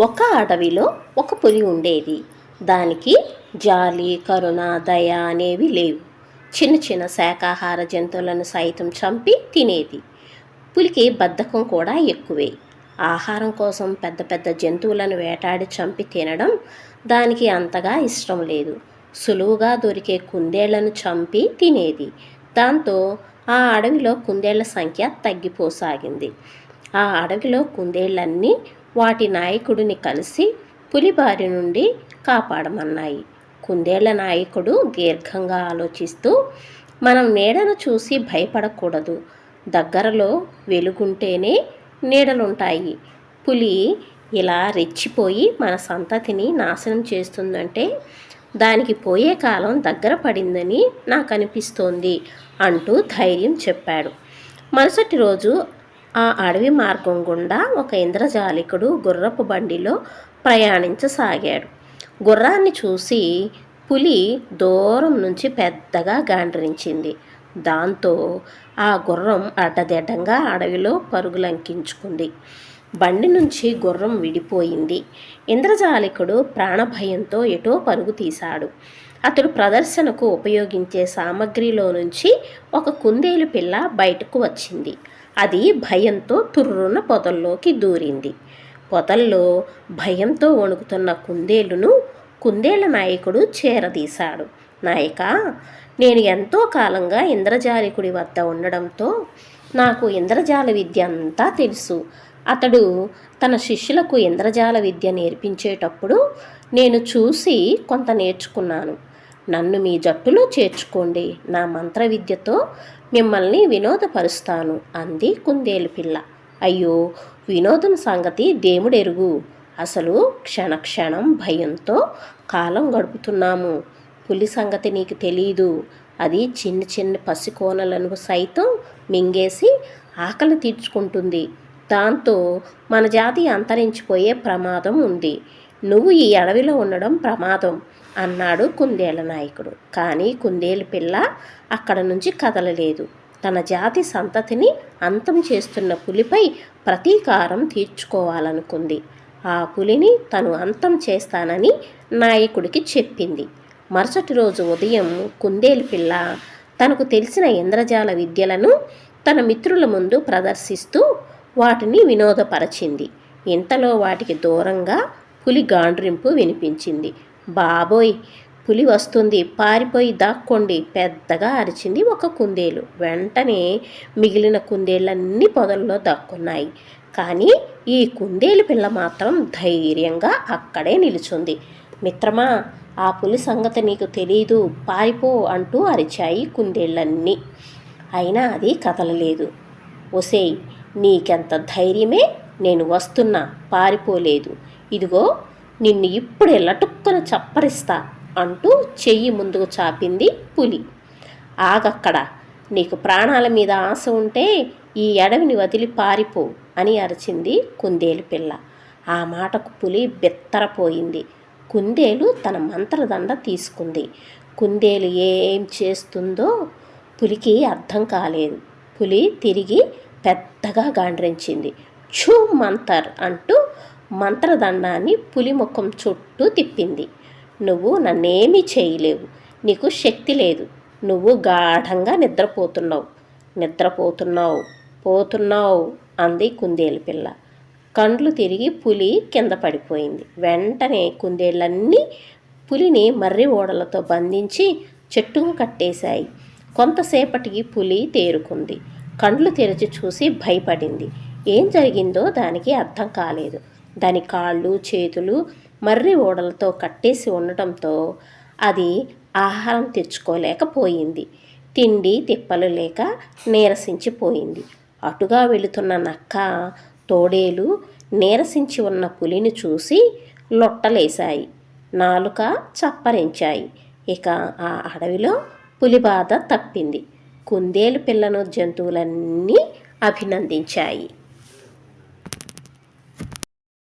ఒక అడవిలో ఒక పులి ఉండేది. దానికి జాలి కరుణ దయ అనేవి లేవు. చిన్న చిన్న శాకాహార జంతువులను సైతం చంపి తినేది. పులికి బద్ధకం కూడా ఎక్కువే. ఆహారం కోసం పెద్ద పెద్ద జంతువులను వేటాడి చంపి తినడం దానికి అంతగా ఇష్టం లేదు. సులువుగా దొరికే కుందేళ్ళను చంపి తినేది. దాంతో ఆ అడవిలో కుందేళ్ళ సంఖ్య తగ్గిపోసాగింది. ఆ అడవిలో కుందేళ్ళన్నీ వాటి నాయకుడిని కలిసి పులి బారి నుండి కాపాడమన్నాయి. కుందేళ్ళ నాయకుడు దీర్ఘంగా ఆలోచిస్తూ మనం నీడను చూసి భయపడకూడదు. దగ్గరలో వెలుగుంటేనే నీడలుంటాయి. పులి ఇలా రెచ్చిపోయి మన సంతతిని నాశనం చేస్తుందంటే దానికి పోయే కాలం దగ్గర పడిందని నాకు అనిపిస్తోంది అంటూ ధైర్యం చెప్పాడు. మరుసటి రోజు ఆ అడవి మార్గం గుండా ఒక ఇంద్రజాలికుడు గుర్రపు బండిలో ప్రయాణించసాగాడు. గుర్రాన్ని చూసి పులి దూరం నుంచి పెద్దగా గాండ్రించింది. దాంతో ఆ గుర్రం అడ్డదిడ్డంగా అడవిలో పరుగులంకించుకుంది బండి నుంచి గుర్రం విడిపోయింది. ఇంద్రజాలికుడు ప్రాణభయంతో ఎటో పరుగు తీశాడు. అతడు ప్రదర్శనకు ఉపయోగించే సామగ్రిలో నుంచి ఒక కుందేలు పిల్ల బయటకు వచ్చింది. అది భయంతో తుర్రున పొదల్లోకి దూరింది. పొదల్లో భయంతో వణుకుతున్న కుందేలును కుందేళ్ళ నాయకుడు చేరదీశాడు. నాయక నేను ఎంతో కాలంగా ఇంద్రజాలికుడి వద్ద ఉండడంతో నాకు ఇంద్రజాల విద్య అంతా తెలుసు. అతడు తన శిష్యులకు ఇంద్రజాల విద్య నేర్పించేటప్పుడు నేను చూసి కొంత నేర్చుకున్నాను. నన్ను మీ జట్టులో చేర్చుకోండి. నా మంత్ర విద్యతో మిమ్మల్ని వినోదపరుస్తాను అంది కుందేలు పిల్ల. అయ్యో వినోదం సంగతి దేవుడెరుగు అసలు క్షణక్షణం భయంతో కాలం గడుపుతున్నాము. పులి సంగతి నీకు తెలీదు. అది చిన్న చిన్న పసికోనలను సైతం మింగేసి ఆకలి తీర్చుకుంటుంది. దాంతో మన జాతి అంతరించిపోయే ప్రమాదం ఉంది. నువ్వు ఈ అడవిలో ఉండడం ప్రమాదం అన్నాడు కుందేల నాయకుడు. కానీ కుందేలు పిల్ల అక్కడ నుంచి కదలలేదు. తన జాతి సంతతిని అంతం చేస్తున్న పులిపై ప్రతీకారం తీర్చుకోవాలనుకుంది. ఆ పులిని తను అంతం చేస్తానని నాయకుడికి చెప్పింది. మరుసటి రోజు ఉదయం కుందేలు పిల్ల తనకు తెలిసిన ఇంద్రజాల విద్యలను తన మిత్రుల ముందు ప్రదర్శిస్తూ వాటిని వినోదపరచింది. ఇంతలో వాటికి దూరంగా పులి గాండ్రింపు వినిపించింది. బాబోయ్ పులి వస్తుంది. పారిపోయి దాక్కోండి. పెద్దగా అరిచింది ఒక కుందేలు. వెంటనే మిగిలిన కుందేళ్ళన్నీ పొదల్లో దాక్కున్నాయి. కానీ ఈ కుందేలు పిల్ల మాత్రం ధైర్యంగా అక్కడే నిలుచుంది. మిత్రమా ఆ పులి సంగతి నీకు తెలీదు. పారిపో అంటూ అరిచాయి కుందేళ్ళన్నీ. అయినా అది కదలలేదు. ఒసేయ్ నీకెంత ధైర్యమే? నేను వస్తున్నా. పారిపోలేదు. ఇదిగో నిన్ను ఇప్పుడే లటుక్కున చప్పరిస్తా అంటూ చెయ్యి ముందుకు చాపింది పులి. ఆగక్కడ నీకు ప్రాణాల మీద ఆశ ఉంటే ఈ అడవిని వదిలి పారిపో అని అరిచింది కుందేలు పిల్ల. ఆ మాటకు పులి బెత్తరపోయింది. కుందేలు తన మంత్రదండ తీసుకుంది. కుందేలు ఏం చేస్తుందో పులికి అర్థం కాలేదు. పులి తిరిగి పెద్దగా గాండ్రించింది. ఛూ మంతర్ అంటూ మంత్రదండాన్ని పులి ముఖం చుట్టూ తిప్పింది. నువ్వు నన్నేమీ చేయలేవు. నీకు శక్తి లేదు. నువ్వు గాఢంగా నిద్రపోతున్నావు. నిద్రపోతున్నావు. పోతున్నావు అంది కుందేలు పిల్ల. కండ్లు తిరిగి పులి కింద పడిపోయింది. వెంటనే కుందేళ్ళన్నీ పులిని మర్రి ఓడలతో బంధించి చెట్టుకు కట్టేశాయి. కొంతసేపటికి పులి తేరుకుంది. కండ్లు తెరిచి చూసి భయపడింది. ఏం జరిగిందో దానికి అర్థం కాలేదు. దాని కాళ్ళు చేతులు మర్రి ఓడలతో కట్టేసి ఉండటంతో అది ఆహారం తెచ్చుకోలేకపోయింది. తిండి తిప్పలు లేక నీరసించిపోయింది. అటుగా వెళుతున్న నక్క తోడేలు నీరసించి ఉన్న పులిని చూసి లొట్టలేశాయి. నాలుక చప్పరించాయి. ఇక ఆ అడవిలో పులి బాధ తప్పింది. కుందేలు పిల్లను జంతువులన్నీ అభినందించాయి.